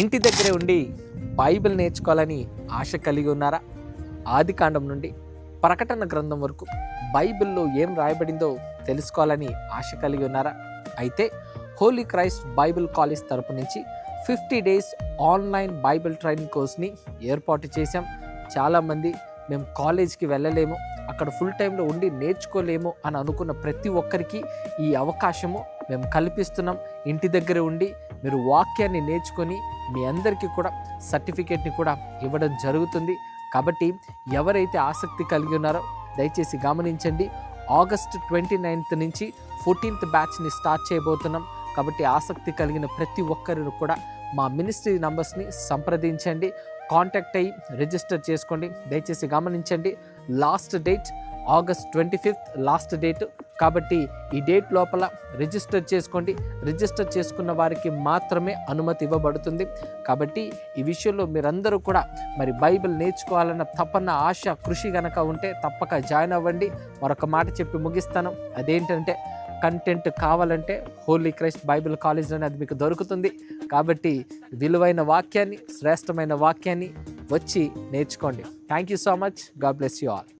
ఇంటి దగ్గరే ఉండి బైబిల్ నేర్చుకోవాలని ఆశ కలిగి ఉన్నారా? ఆది కాండం నుండి ప్రకటన గ్రంథం వరకు బైబిల్లో ఏం రాయబడిందో తెలుసుకోవాలని ఆశ కలిగి ఉన్నారా? అయితే హోలీ క్రైస్ట్ బైబిల్ కాలేజ్ తరపు నుంచి fifty days online Bible training కోర్స్ని ఏర్పాటు చేశాం. చాలామంది మేము కాలేజ్కి వెళ్ళలేము అక్కడ ఫుల్ టైంలో ఉండి నేర్చుకోలేము అని అనుకున్న ప్రతి ఒక్కరికి ఈ అవకాశము మేము కల్పిస్తున్నాం. ఇంటి దగ్గర ఉండి మీరు వాక్యాన్ని నేర్చుకొని మీ అందరికీ కూడా సర్టిఫికేట్ని కూడా ఇవ్వడం జరుగుతుంది. కాబట్టి ఎవరైతే ఆసక్తి కలిగి ఉన్నారో దయచేసి గమనించండి. ఆగస్ట్ ట్వంటీ నైన్త్ నుంచి ఫోర్టీన్త్ బ్యాచ్ని స్టార్ట్ చేయబోతున్నాం. కాబట్టి ఆసక్తి కలిగిన ప్రతి ఒక్కరిని కూడా మా మినిస్ట్రీ నంబర్స్ని సంప్రదించండి. కాంటాక్ట్ అయ్యి రిజిస్టర్ చేసుకోండి. దయచేసి గమనించండి. Last date August twenty fifth last date కాబట్టి ఈ డేట్ లోపల రిజిస్టర్ చేసుకోండి. రిజిస్టర్ చేసుకున్న వారికి మాత్రమే అనుమతి ఇవ్వబడుతుంది. కాబట్టి ఈ విషయంలో మీరందరూ కూడా మరి బైబిల్ నేర్చుకోవాలన్న తపన ఆశ కృషి గనక ఉంటే తప్పక జాయిన్ అవ్వండి. మరొక మాట చెప్పి ముగిస్తాను. అదేంటంటే కంటెంట్ కావాలంటే హోలీ క్రైస్ట్ బైబిల్ కాలేజ్లోనే అది మీకు దొరుకుతుంది. కాబట్టి విలువైన వాక్యాన్ని శ్రేష్టమైన వాక్యాన్ని వచ్చి నేర్చుకోండి. Thank you so much God bless you all